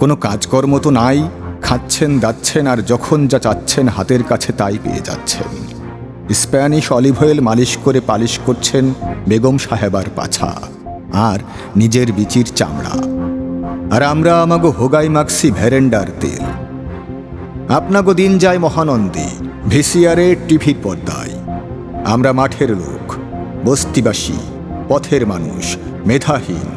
কোনো কাজকর্ম তো নাই, খাচ্ছেন যাচ্ছেন আর যখন যা চাচ্ছেন হাতের কাছে তাই পেয়ে যাচ্ছেন। স্প্যানিশ অলিভ অয়েল মালিশ করে পালিশ করছেন বেগম সাহেবার পাছা, আর নিজের বিচির চামড়া। আর আমরা আমাগো হোগাই মাগসি ভ্যারেন্ডার তেল। আপনাগো দিন যায় মহানন্দে, ভিসিআরে টিভির পর্দায়। আমরা মাঠের লোক, বস্তিবাসী, পথের মানুষ, মেধাহীন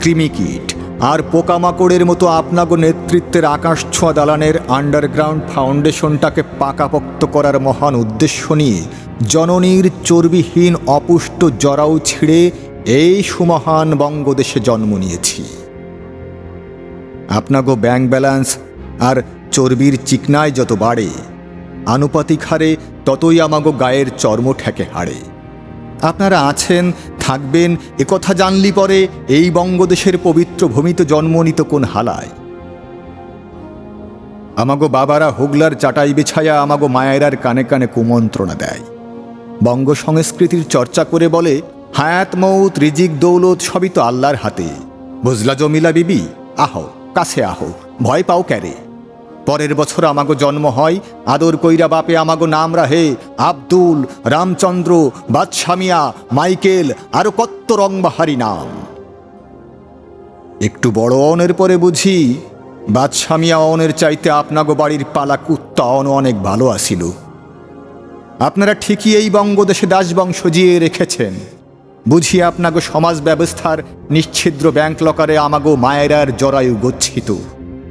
কৃমিকীট আর পোকামাকড়ের মতো আপনাগো নেতৃত্বের আকাশ ছোঁয়া দালানের আন্ডারগ্রাউন্ড ফাউন্ডেশনটাকে পাকাপোক্ত করার মহান উদ্দেশ্য নিয়ে জননীর চর্বিহীন অপুষ্ট জরাউ ছিঁড়ে এই সুমহান বঙ্গদেশে জন্ম নিয়েছি। আপনাগো ব্যাংক ব্যালেন্স আর চর্বির চিকনায় যত বাড়ে, আনুপাতিক হারে ততই আমাগো গায়ের চর্ম ঠেকে হাড়ে। আপনারা আছেন থাকবেন একথা জানলি পরে এই বঙ্গদেশের পবিত্র ভূমিতে জন্ম নিত কোন হালায়। আমাগো বাবারা হুগলার চাটাই বিছায়া আমাগো মায়েরার কানে কানে কুমন্ত্রণা দেয়। বঙ্গ সংস্কৃতির চর্চা করে বলে, হায়াত, মৌত, রিজিক, দৌলত সবই তো আল্লাহর হাতে। বুঝলা জমিলা বিবি, আহো, কাছে আহো, ভয় পাও ক্যারে? পরের বছর আমাগো জন্ম হয়। আদর কইরা বাপে আমাগো নাম রাহে আব্দুল, রামচন্দ্র, বাদশামিয়া, মাইকেল, আরও কত রংবাহারি নাম। একটু বড় অনের পরে বুঝি, বাদশামিয়া অনের চাইতে আপনাগো বাড়ির পালা কুত্তা অন অনেক ভালো আসিল। আপনারা ঠিকই এই বঙ্গদেশে দাসবংশ জিয়ে রেখেছেন। বুঝি আপনাগো সমাজ ব্যবস্থার নিশ্ছিদ্র ব্যাংক লকারে আমাগো মায়েরার জরায়ু গচ্ছিত।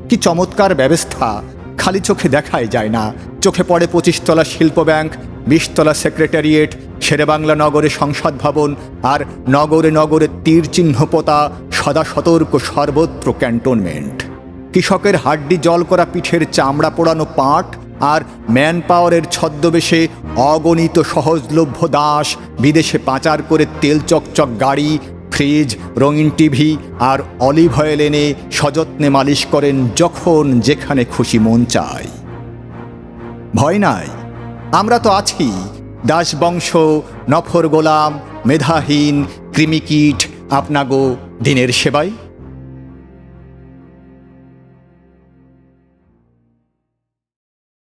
কি চমৎকার ব্যবস্থা। খালি চোখে দেখাই যায় না। চোখে পড়ে পঁচিশতলা শিল্প ব্যাংক, বিশতলা সেক্রেটারিয়েট, শেরেবাংলা নগরে সংসদ ভবন আর নগরে নগরে তীর চিহ্ন পোতা সদা সতর্ক সর্বত্র ক্যান্টনমেন্ট। কৃষকের হাড্ডি জল করা পিঠের চামড়া পোড়ানো পাট আর ম্যান পাওয়ারের ছদ্মবেশে অগণিত সহজলভ্য দাস বিদেশে পাচার করে তেল চকচক গাড়ি ফ্রিজ রঙিন টিভি আর অলিভ অয়েল এনে সযত্নে মালিশ করেন যখন যেখানে খুশি মন চায়। ভয় নাই, আমরা তো আছি, দাসবংশ, নফর গোলাম, মেধাহীন, কৃমিকীট, আপনাগো দিনের সেবায়